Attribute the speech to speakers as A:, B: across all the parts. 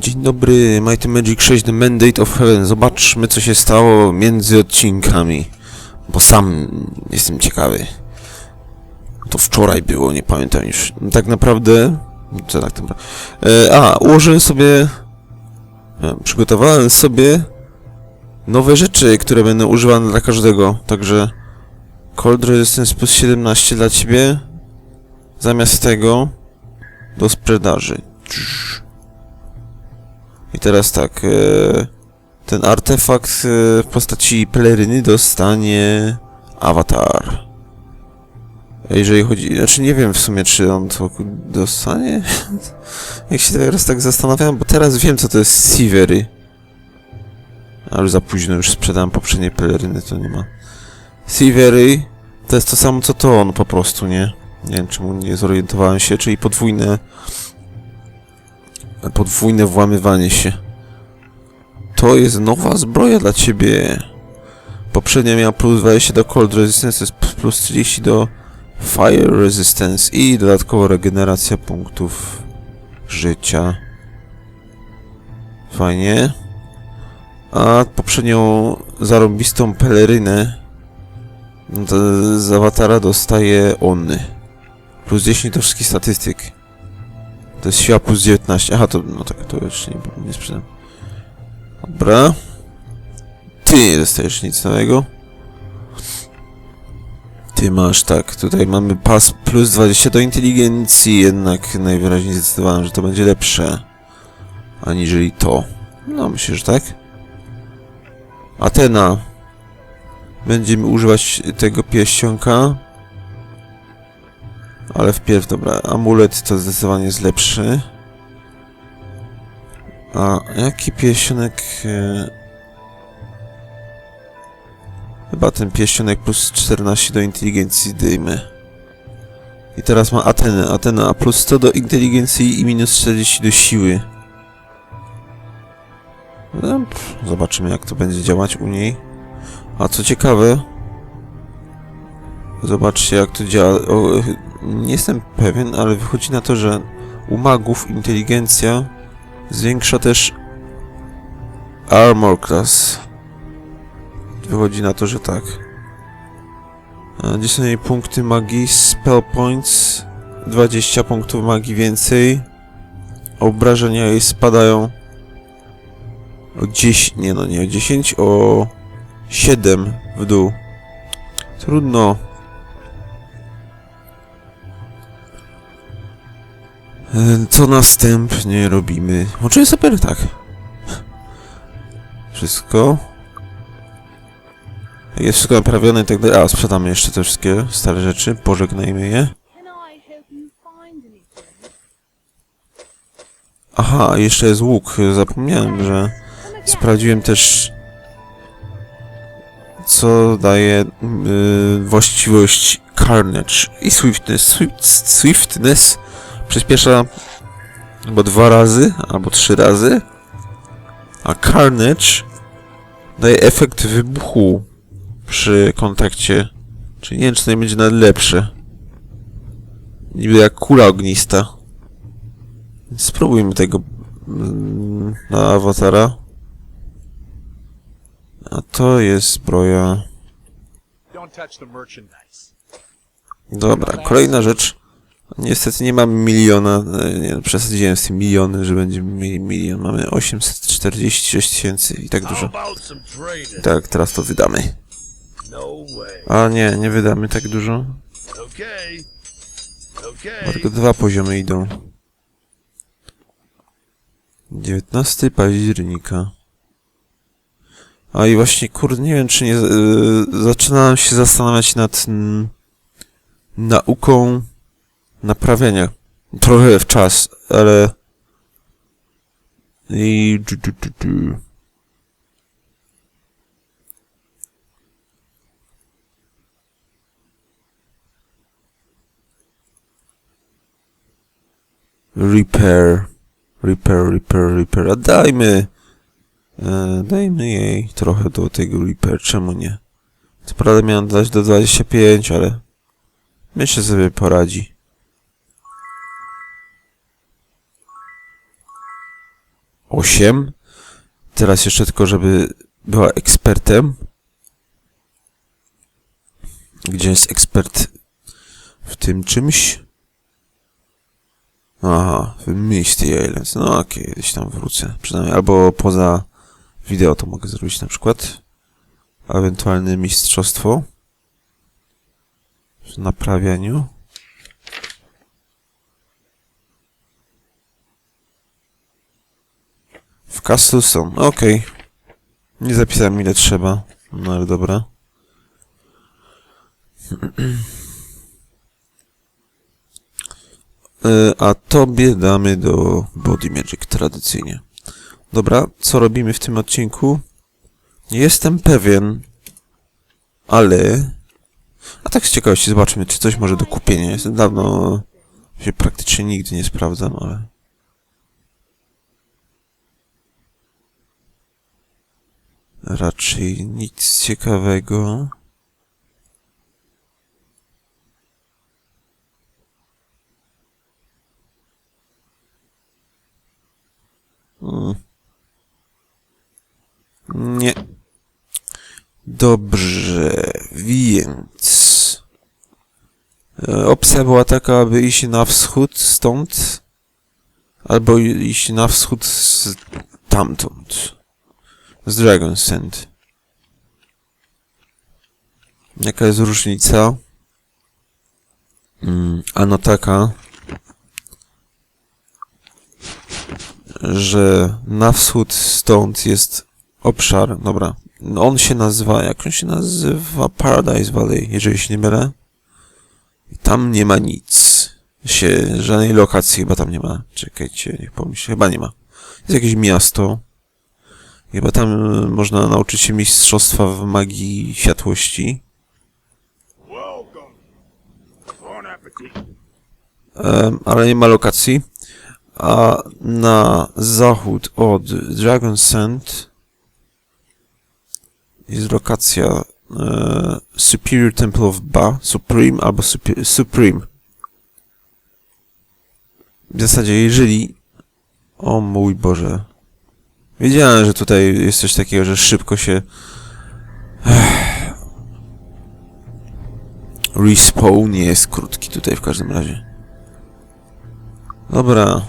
A: Dzień dobry, Mighty Magic 6 The Mandate of Heaven. Zobaczmy, co się stało między odcinkami. Bo sam jestem ciekawy. To wczoraj było, nie pamiętam już. Tak naprawdę... Co tak naprawdę... E, a, ułożyłem sobie... E, przygotowałem sobie... Nowe rzeczy, które będą używane dla każdego. Także... Cold Resistance plus 17 dla ciebie. Zamiast tego... Do sprzedaży. I teraz tak, e, ten artefakt e, w postaci peleryny dostanie awatar. Jeżeli chodzi, znaczy nie wiem w sumie czy on to dostanie? Jak się teraz tak zastanawiam, bo teraz wiem co to jest Sivery. Ale za późno już sprzedałem poprzednie peleryny, to nie ma. Sivery to jest to samo co to on po prostu, nie? Nie wiem czemu nie zorientowałem się, czyli podwójne podwójne włamywanie się. To jest nowa zbroja dla ciebie. Poprzednia miała plus 20 do Cold Resistance, plus 30 do Fire Resistance i dodatkowo regeneracja punktów życia. Fajnie. A poprzednią zarąbistą pelerynę no z awatara dostaje on. Plus 10 do wszystkich statystyk. To jest siła plus 19. Aha, to, no tak, to już nie, nie sprzedam. Dobra. Ty nie dostajesz nic nowego. Ty masz, tak, tutaj mamy pas plus 20 do inteligencji, jednak najwyraźniej zdecydowałem, że to będzie lepsze. Aniżeli to. No, myślę, że tak. Atena. Będziemy używać tego pierścionka. Ale wpierw, dobra, amulet to zdecydowanie jest lepszy. A jaki pierścionek... E... Chyba ten pierścionek plus 14 do inteligencji zdejmy. I teraz ma Atenę. Atena plus 100 do inteligencji i minus 40 do siły. No, pff, zobaczymy jak to będzie działać u niej. A co ciekawe... Zobaczcie jak to działa. O, nie jestem pewien, ale wychodzi na to, że u magów inteligencja zwiększa też armor class. Wychodzi na to, że tak. Gdzie są jej punkty magii? Spell points. 20 punktów magii więcej. Obrażenia jej spadają o 10, nie no nie o 10, o 7 w dół. Trudno. Co następnie robimy? Oczywiście super, tak. Wszystko. Jest wszystko naprawione tak dalej. A, sprzedamy jeszcze te wszystkie stare rzeczy. Pożegnajmy je. Aha, jeszcze jest łuk. Zapomniałem, że sprawdziłem też co daje yy, właściwość Carnage i Swiftness. Swift, swiftness przyspiesza albo dwa razy, albo trzy razy, a Carnage daje efekt wybuchu przy kontakcie. Czyli nie wiem, czy to nie będzie nawet lepsze. Niby jak kula ognista. Spróbujmy tego mm, na awatara. A to jest zbroja. Dobra, kolejna rzecz. Niestety nie mamy miliona. e, Nie, przesadziłem z tym miliony, że będziemy mieli milion. Mamy 846 tysięcy i tak dużo. Tak, teraz to wydamy. A nie, nie wydamy tak dużo. Bo tylko dwa poziomy idą. 19 października. A i właśnie, kurde, nie wiem, czy nie... Yy, zaczynałem się zastanawiać nad mm, nauką naprawiania. Trochę w czas, ale... I... Repair. Repair, repair, repair. A dajmy. E, dajmy jej trochę do tego repair. Czemu nie? Co prawda miałem dać do 25, ale myślę że sobie poradzi. 8. Teraz jeszcze tylko, żeby była ekspertem. Gdzie jest ekspert w tym czymś? Aha, w Misty Islands. No okej, kiedyś tam wrócę. Przynajmniej, albo poza wideo to mogę zrobić na przykład. Ewentualne mistrzostwo w naprawianiu. W Castle są. Okej. Nie zapisałem ile trzeba. No ale dobra. E, A tobie damy do Body Magic tradycyjnie. Dobra, co robimy w tym odcinku? Nie jestem pewien, ale... A tak z ciekawości zobaczmy, czy coś może do kupienia jest. Dawno się praktycznie nigdy nie sprawdzam, ale... Raczej nic ciekawego. Hmm. Nie. Dobrze, więc... E, Opcja była taka, aby iść na wschód stąd, albo iść na wschód z tamtąd. Z Dragon Sand. Jaka jest różnica? Mm, ano taka, że na wschód stąd jest obszar, dobra, on się nazywa, jak on się nazywa? Paradise Valley, jeżeli się nie mylę. Tam nie ma nic. Się, żadnej lokacji chyba tam nie ma. Czekajcie, niech pomyślę, chyba nie ma. Jest jakieś miasto. Chyba tam e, można nauczyć się mistrzostwa w magii światłości. Ale nie ma lokacji. A na zachód od Dragon Sand jest lokacja e, Superior Temple of Ba, Supreme albo Supreme. W zasadzie, jeżeli... O mój Boże. Wiedziałem, że tutaj jest coś takiego, że szybko się... Respawn nie jest krótki tutaj w każdym razie. Dobra.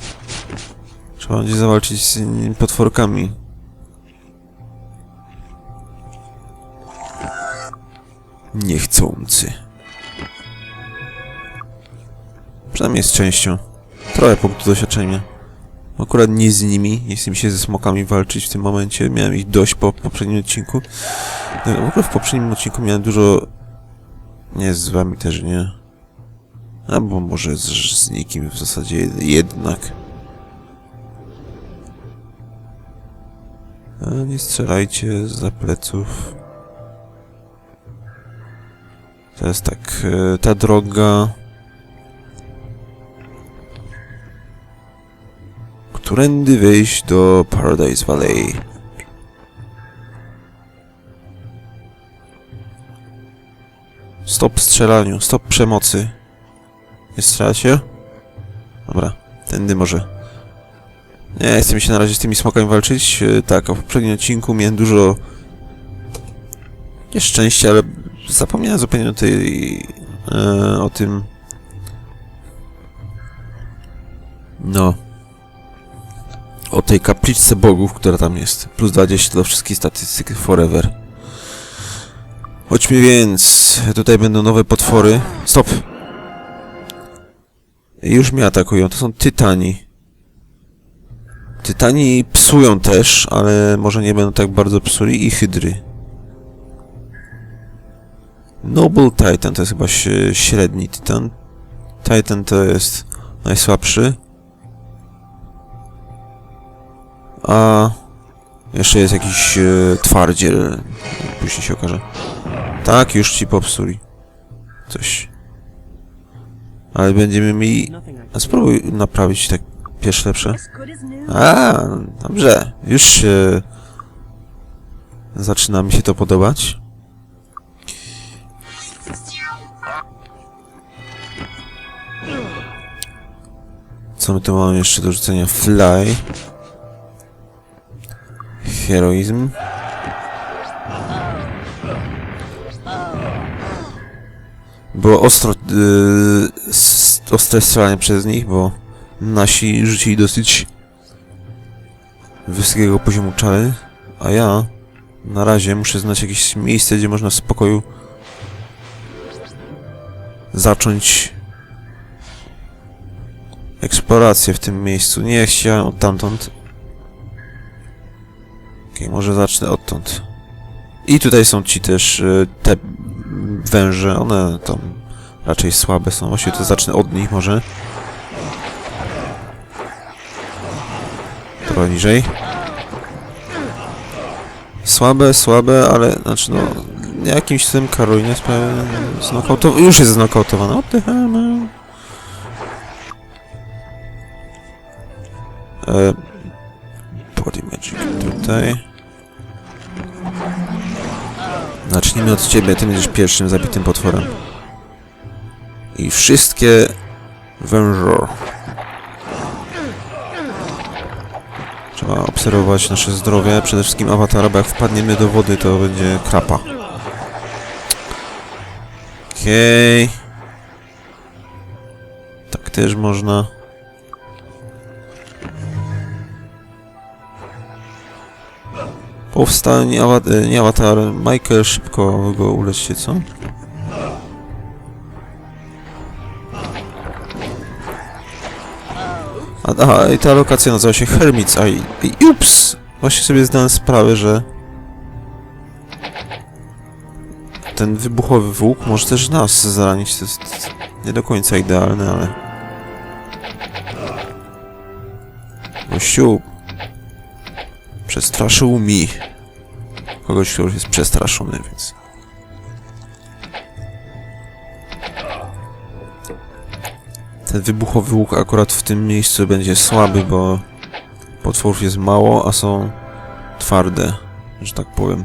A: Trzeba będzie zawalczyć z potworkami. Niechcący. Przynajmniej z częścią. Trochę punktów doświadczenia. Akurat nie z nimi. Nie chcę mi się ze smokami walczyć w tym momencie. Miałem ich dość po poprzednim odcinku. No, w ogóle w poprzednim odcinku miałem dużo... Nie, z wami też nie. Albo może z, z nikim w zasadzie jednak. A nie strzelajcie za pleców. Teraz tak, e, ta droga... Którędy wejść do Paradise Valley? Stop strzelaniu, stop przemocy. Nie strzelacie? Dobra, tędy może. Nie, chcę mi się na razie z tymi smokami walczyć. E, Tak, w poprzednim odcinku miałem dużo... Nieszczęścia, ale zapomniałem zupełnie o tej... E, o tym... No. O tej kapliczce bogów, która tam jest. Plus 20 do wszystkich statystyk forever. Chodźmy więc. Tutaj będą nowe potwory. Stop! Już mnie atakują. To są tytani. Tytani psują też, ale może nie będą tak bardzo psuli i hydry. Noble Titan to jest chyba średni tytan. Titan to jest najsłabszy. A jeszcze jest jakiś e, twardziel. Później się okaże. Tak, już ci popsuli. Coś. Ale będziemy mieli... A spróbuj naprawić tak pierwsze lepsze. A, dobrze. Już się... Zaczyna mi się to podobać. Co my tu mamy jeszcze do rzucenia? Fly. Heroizm. Było ostro, yy, ostre strzelanie przez nich, bo nasi rzucili dosyć wysokiego poziomu czary, a ja na razie muszę znać jakieś miejsce, gdzie można w spokoju zacząć eksplorację w tym miejscu. Nie chciałem od tamtąd. Okej, może zacznę odtąd. I tutaj są ci też y, te węże, one tam raczej słabe są. Właściwie to zacznę od nich może. Trochę niżej. Słabe, słabe, ale znaczy no jakimś tym Karolinę sprawia znokautowa- już jest znokautowana. What? E, tutaj. Zacznijmy od ciebie, ty będziesz pierwszym zabitym potworem. I wszystkie wężo. Trzeba obserwować nasze zdrowie, przede wszystkim awatara, bo jak wpadniemy do wody, to będzie krapa. Okej. Tak też można. Powstań, nie, awa e, nie awatar, Michael, szybko go uleczcie, co? Aha, i ta lokacja nazywa się Hermit's Eye. I ups! Właśnie sobie zdałem sprawę, że... Ten wybuchowy włók może też nas zranić. To jest nie do końca idealne, ale... Gościu... Przestraszył mi. Kogoś, już jest przestraszony, więc... Ten wybuchowy łuk akurat w tym miejscu będzie słaby, bo potworów jest mało, a są twarde, że tak powiem.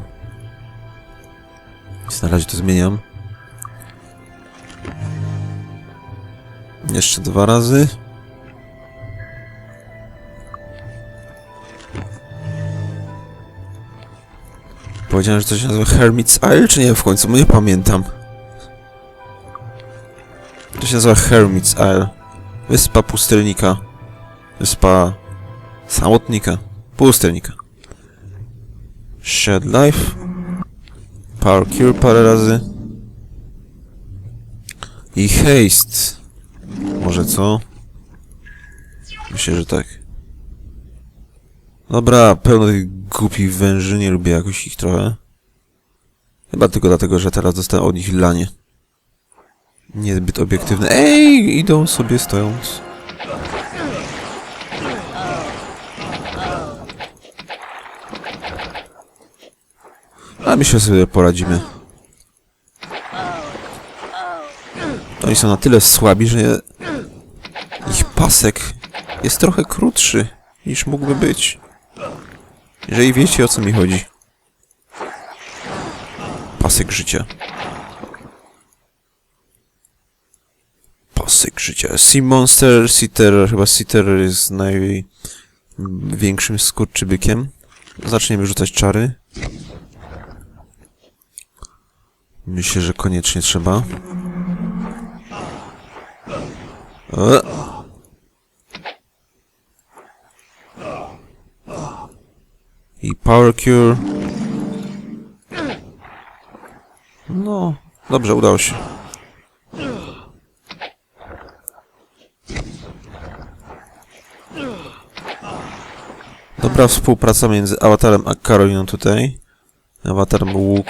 A: Więc na razie to zmieniam. Jeszcze dwa razy. Powiedziałem, że się nazywa Hermit's Isle, czy nie w końcu? Nie pamiętam. To się nazywa Hermit's Isle. Wyspa pustelnika. Wyspa samotnika. Pustelnika. Shed Life. Power Cure parę razy. I Haste. Może co? Myślę, że tak. Dobra, pełno tych głupich węży, nie lubię jakoś ich trochę. Chyba tylko dlatego, że teraz dostałem od nich lanie. Niezbyt obiektywne. Ej, idą sobie stojąc. A myślę, że sobie poradzimy. Oni są na tyle słabi, że ich pasek jest trochę krótszy niż mógłby być. Jeżeli wiecie o co mi chodzi. Pasek życia. Pasek życia. Sea Monster, Seater, chyba Seater jest największym skurczybykiem. Zaczniemy rzucać czary. Myślę, że koniecznie trzeba. I Power Cure. No, dobrze, udało się. Dobra współpraca między awatarem a Karoliną tutaj. Awatar łuk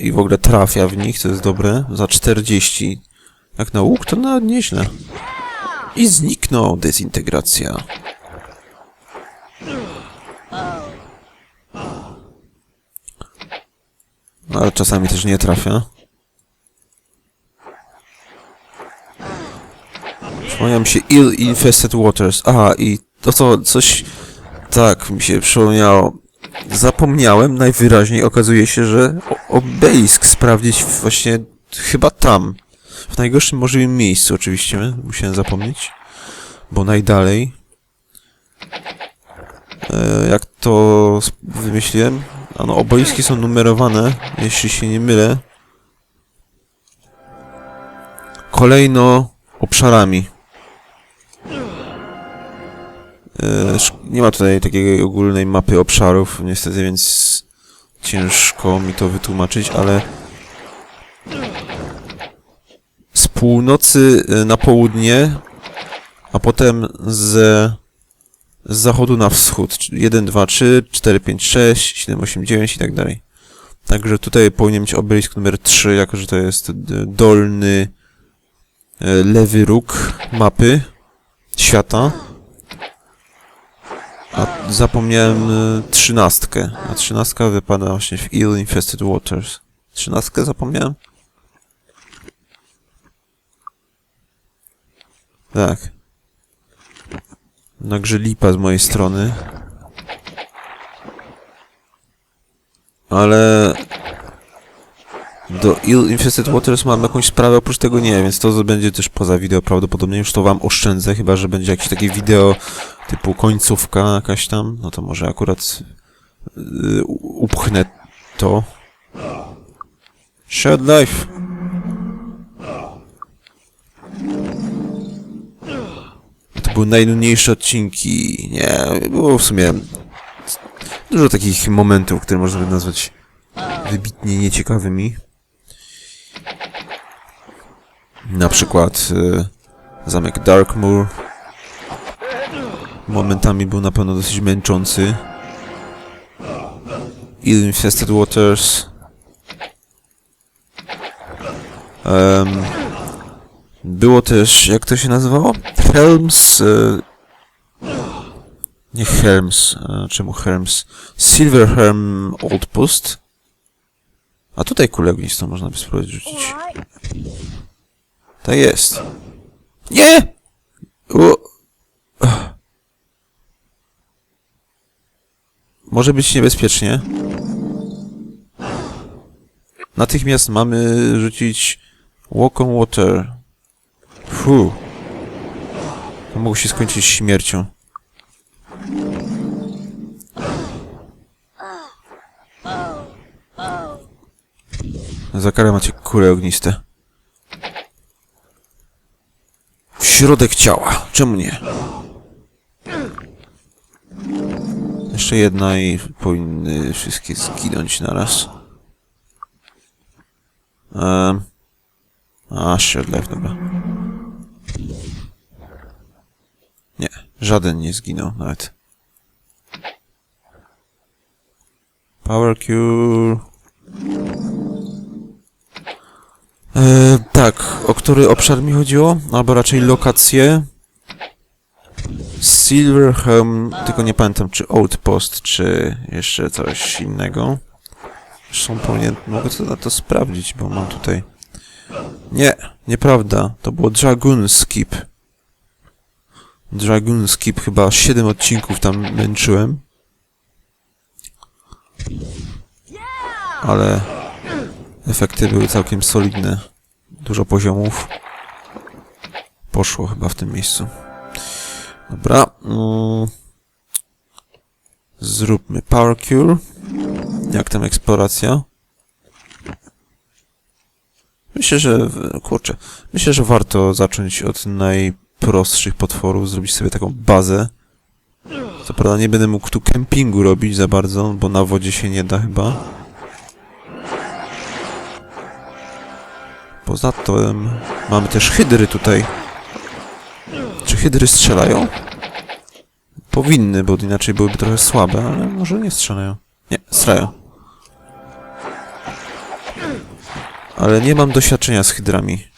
A: i w ogóle trafia w nich, co jest dobre. Za 40. Jak na łuk, to nawet nieźle. I zniknął dezintegracja. Ale czasami też nie trafia. Przypomniał mi się Ill Infested Waters. Aha, i to co, coś... Tak, mi się przypomniało. Zapomniałem, najwyraźniej okazuje się, że obelisk sprawdzić właśnie chyba tam. W najgorszym możliwym miejscu oczywiście, musiałem zapomnieć. Bo najdalej... E, jak to sp- Ano, obeliski są numerowane, jeśli się nie mylę. Kolejno obszarami. E, nie ma tutaj takiej ogólnej mapy obszarów, niestety, więc ciężko mi to wytłumaczyć, ale z północy e, na południe, a potem z, z zachodu na wschód. 1, 2, 3, 4, 5, 6, 7, 8, 9 i tak dalej. Także tutaj powinien być obelisk numer 3, jako że to jest d- dolny e, lewy róg mapy świata. A zapomniałem e, trzynastkę. A trzynastka wypada właśnie w Ill Infested Waters. Trzynastkę zapomniałem? Tak. Także lipa z mojej strony. Ale... Do Ill Infested Waters mam jakąś sprawę, oprócz tego nie, więc to będzie też poza wideo prawdopodobnie. Już to wam oszczędzę, chyba że będzie jakieś takie wideo typu końcówka jakaś tam, no to może akurat u- upchnę to. Shared life. Były najnudniejsze odcinki. Nie, było w sumie dużo takich momentów, które można by nazwać wybitnie nieciekawymi. Na przykład y, zamek Darkmoor. Momentami był na pewno dosyć męczący. Ill Infested Waters. Em, było też, jak to się nazywało? Helms. E, nie Helms. E, czemu Helms? Silverhelm Old Post. A tutaj kulę ognistą można by spróbować rzucić. Tak jest. Nie! U... Może być niebezpiecznie. Natychmiast mamy rzucić Walk on Water. Fu. To mogło się skończyć śmiercią. Za karę macie kule ogniste. W środek ciała. Czemu nie? Jeszcze jedna i powinny wszystkie zginąć naraz. Um. A, shared life, dobra. Nie, żaden nie zginął nawet. Power cure. E, tak, o który obszar mi chodziło? Albo raczej lokację. Silverhelm, tylko nie pamiętam czy Outpost, czy jeszcze coś innego. Zresztą powinien, mogę to na to sprawdzić, bo mam tutaj... Nie, nieprawda, to było Dragoon Skip. Dragoon Skip, chyba 7 odcinków tam męczyłem. Ale efekty były całkiem solidne. Dużo poziomów. Poszło chyba w tym miejscu. Dobra. Mm. Zróbmy Power Cure. Jak tam eksploracja? Myślę, że... Kurczę. Myślę, że warto zacząć od najprostszych potworów, zrobić sobie taką bazę. Co prawda nie będę mógł tu kempingu robić za bardzo, bo na wodzie się nie da chyba. Poza tym mamy też hydry tutaj. Czy hydry strzelają? Powinny, bo inaczej byłyby trochę słabe, ale może nie strzelają. Nie, strzelają. Ale nie mam doświadczenia z hydrami.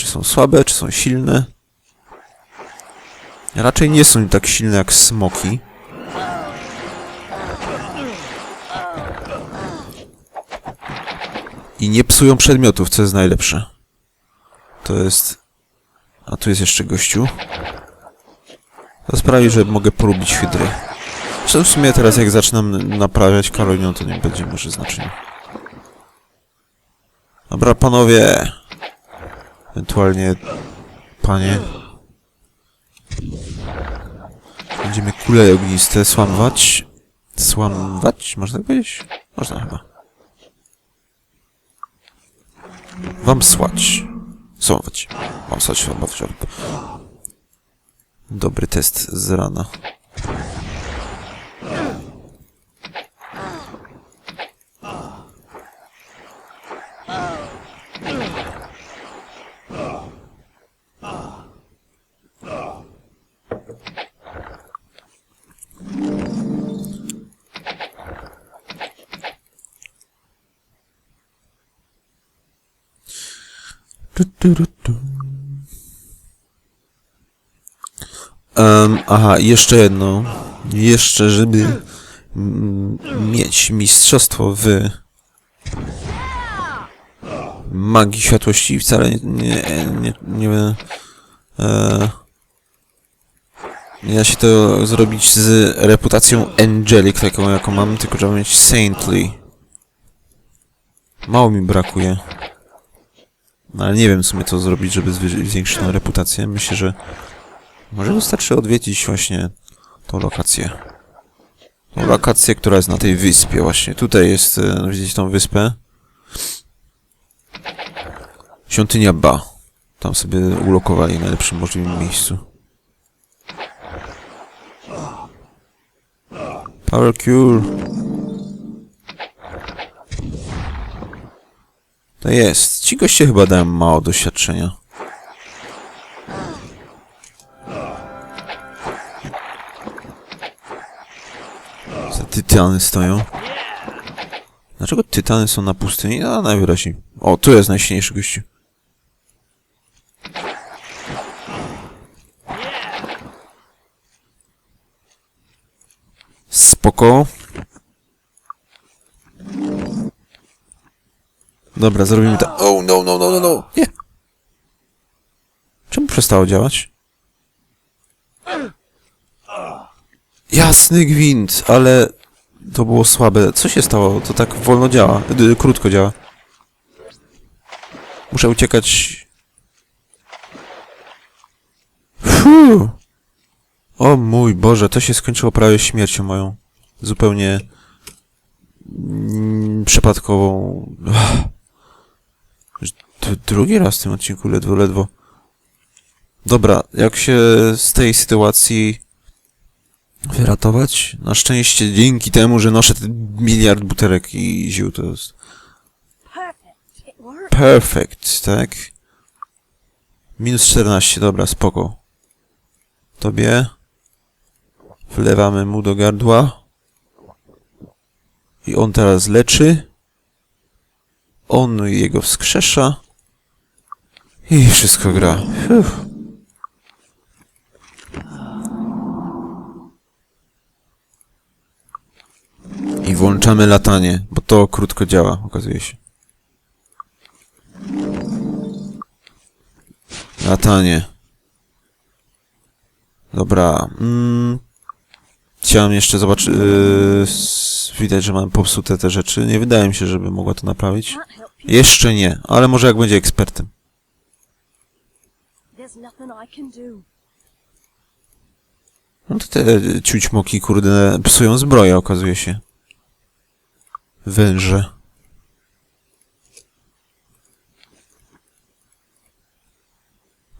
A: Czy są słabe, czy są silne? Raczej nie są tak silne jak smoki. I nie psują przedmiotów, co jest najlepsze. To jest... A tu jest jeszcze gościu. To sprawi, że mogę polubić hydry. W sumie teraz jak zaczynam naprawiać Karoliną, to nie będzie może znaczenia. Dobra, panowie. Ewentualnie... Panie. Będziemy kule ogniste słamwać. Słamwać? Można tak powiedzieć? Można chyba. Wam słać. Słamwać. Wam słać, słamwać. Dobry test z rana. Em, aha, jeszcze jedno. Jeszcze, żeby mieć mistrzostwo w magii światłości wcale nie, nie, nie, nie, e, nie da się to zrobić z reputacją Angelic, taką jaką mam, tylko trzeba mieć Saintly. Mało mi brakuje. No ale nie wiem w sumie co zrobić, żeby zwiększyć tę reputację. Myślę, że może wystarczy odwiedzić właśnie tą lokację. Tą lokację, która jest na tej wyspie właśnie. Tutaj jest, e, widzicie tą wyspę? Świątynia Ba. Tam sobie ulokowali w najlepszym możliwym miejscu. Power Cure. To jest. Ci goście chyba dają mało doświadczenia. Za tytany stoją. Dlaczego tytany są na pustyni? A najwyraźniej. O, tu jest najsilniejszy gościu. Spoko. Dobra, zrobimy tak. Oh, no, no, no, no, no. Nie. Czemu przestało działać? Jasny gwint, ale to było słabe. Co się stało? To tak wolno działa. Y, krótko działa. Muszę uciekać. Fuh. O mój Boże, to się skończyło prawie śmiercią moją. Zupełnie mm, przypadkową. Ach. Drugi raz w tym odcinku, ledwo, ledwo. Dobra, jak się z tej sytuacji wyratować? Na szczęście dzięki temu, że noszę ten miliard buterek i ziół, to jest
B: perfect,
A: tak? Minus 14, dobra, spoko. Tobie wlewamy mu do gardła i on teraz leczy. On jego wskrzesza i wszystko gra. Uff. I włączamy latanie, bo to krótko działa, okazuje się. Latanie. Dobra. Mm. Chciałem jeszcze zobaczyć. Yy, widać, że mam popsute te rzeczy. Nie wydaje mi się, żeby mogła to naprawić. Jeszcze nie, ale może jak będzie ekspertem. No to te ciućmoki, kurde, psują zbroję, okazuje się. Węże.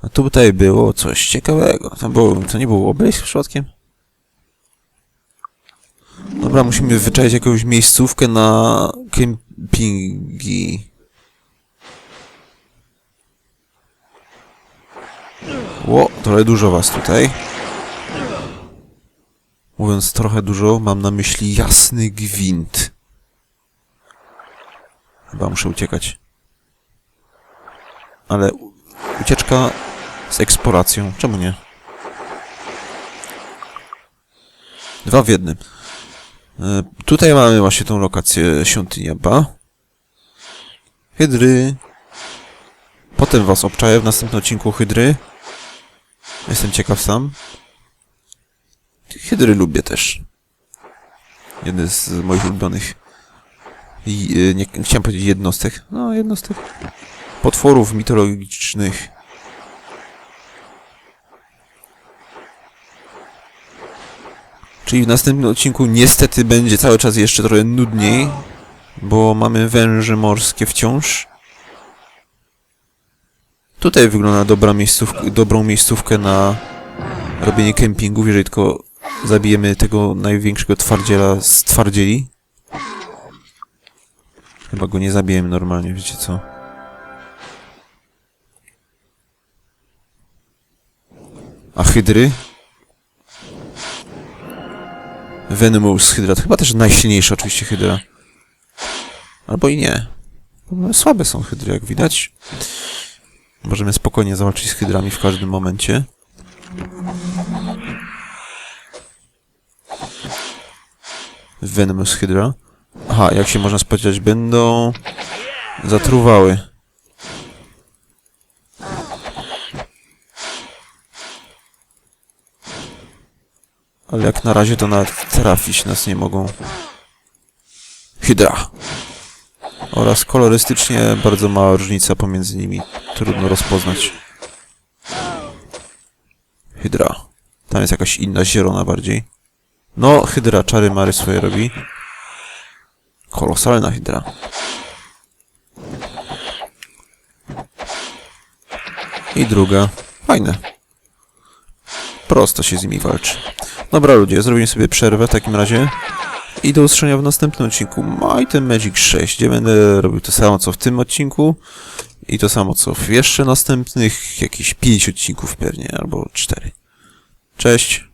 A: A tutaj było coś ciekawego. To, było, to nie był obelisk przypadkiem? Dobra, musimy wyczaić jakąś miejscówkę na kempingi. Ło, trochę dużo was tutaj. Mówiąc trochę dużo, mam na myśli jasny gwint. Chyba muszę uciekać. Ale ucieczka z eksploracją. Czemu nie? Dwa w jednym. E, tutaj mamy właśnie tą lokację świątynia Ba. Hydry. Potem was obczaję w następnym odcinku Hydry. Jestem ciekaw sam. Hydry lubię też. Jeden z moich ulubionych. I, nie, nie chciałem powiedzieć jednostek. No, jednostek. Potworów mitologicznych. Czyli w następnym odcinku niestety będzie cały czas jeszcze trochę nudniej, bo mamy węże morskie wciąż. Tutaj wygląda dobra miejsców, dobrą miejscówkę na robienie kempingów, jeżeli tylko zabijemy tego największego twardziela z twardzieli. Chyba go nie zabijemy normalnie, wiecie co? A hydry? Venomous hydra, to chyba też najsilniejsza oczywiście hydra. Albo i nie. Słabe są hydry, jak widać. Możemy spokojnie zawalczyć z hydrami w każdym momencie. Venomous hydra. Aha, jak się można spodziewać, będą zatruwały. Ale jak na razie to nawet trafić nas nie mogą. Hydra. Oraz kolorystycznie bardzo mała różnica pomiędzy nimi. Trudno rozpoznać. Hydra. Tam jest jakaś inna zielona bardziej. No, Hydra czary mary swoje robi. Kolosalna Hydra. I druga. Fajne. Prosto się z nimi walczy. Dobra ludzie, zrobimy sobie przerwę w takim razie. I do usłyszenia w następnym odcinku Might Magic 6, gdzie będę robił to samo co w tym odcinku i to samo co w jeszcze następnych, jakieś 5 odcinków pewnie, albo 4. Cześć!